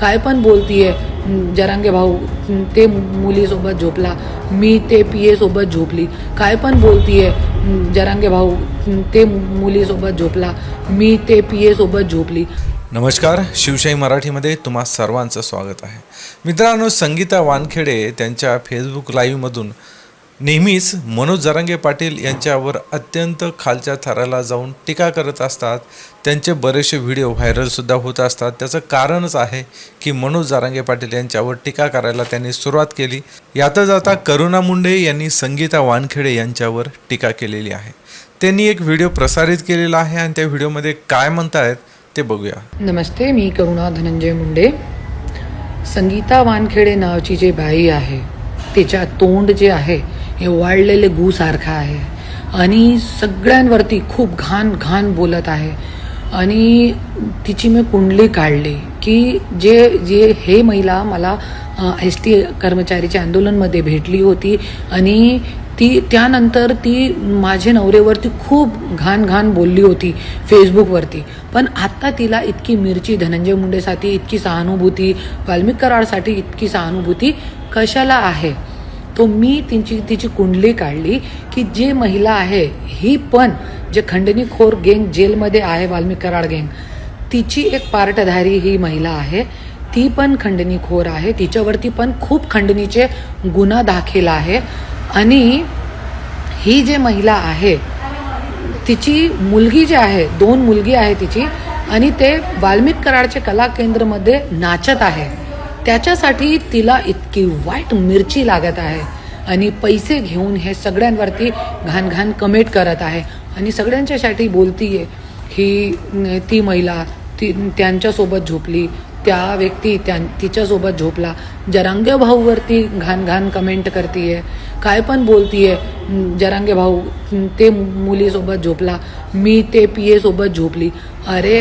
काय पण बोलतीये जरांगे भाऊ ते मुलीसोबत झोपला मी ते पी एसोबत झोपली. काय पण बोलतीये जरांगे भाऊ ते मुलीसोबत झोपला मी ते पी एसोबत झोपली. नमस्कार शिवशाही मराठीमध्ये तुम्हा सर्वांचं स्वागत आहे. मित्रांनो संगीता वानखेडे त्यांच्या फेसबुक लाईव्हमधून नेहमीच मनोज जरांगे पाटील यांच्यावर अत्यंत खालच्या थराला जाऊन टीका करत असतात. त्यांचे बरेचसे व्हिडिओ व्हायरलसुद्धा होत असतात. त्याचं कारणच आहे की मनोज जारांगे पाटील यांच्यावर टीका करायला त्यांनी सुरुवात केली. यातच आता करुणा मुंडे यांनी संगीता वानखेडे यांच्यावर टीका केलेली आहे. त्यांनी एक व्हिडिओ प्रसारित केलेला आहे आणि त्या व्हिडिओमध्ये काय म्हणतायत ते बघूया. नमस्ते मी करुणा धनंजय मुंडे. संगीता वानखेडे नावाची जी बाई आहे तिच्या तोंड जे आहे हे वाळलेले गूसारखं आहे. आणि सगळ्यांवरती खूप घाण घाण बोलत आहे. आणि तिची मी कुंडली काढली की जे जे हे महिला मला एस टी कर्मचारीच्या आंदोलनमध्ये भेटली होती आणि ती त्यानंतर ती माझ्या नवरेवरती खूप घाण घाण बोलली होती फेसबुकवरती. पण आत्ता तिला इतकी मिरची धनंजय मुंडेसाठी इतकी सहानुभूती वाल्मिक कराडसाठी इतकी सहानुभूती कशाला आहे? तो मी तिची तिची कुंडली काढली की जे महिला आहे ही पण जे खंडणीखोर गेंग जेलमध्ये आहे वाल्मिक कराड गेंग तिची एक पार्टधारी ही महिला आहे. ती पण खंडणीखोर आहे. तिच्यावरती पण खूप खंडणीचे गुन्हा दाखल आहे. आणि ही जे महिला आहे तिची मुलगी जी आहे दोन मुलगी आहे तिची आणि ते वाल्मिक कराडचे कला केंद्रमध्ये नाचत आहे. त्याच्यासाठी तिला इतकी वाईट मिरची लागत आहे. आणि पैसे घेऊन हे सगळ्यांवरती घाण घाण कमेंट करत आहे. आणि सगळ्यांच्यासाठी बोलतीये ही ती महिला ती त्यांच्यासोबत झोपली त्या व्यक्ती त्या तिच्यासोबत झोपला. जरांगे भाऊवरती घाण घाण कमेंट करतीये. काय पण बोलतीये. जरांगे भाऊ ते मुलीसोबत झोपला. मी ते पी एसोबत झोपली. अरे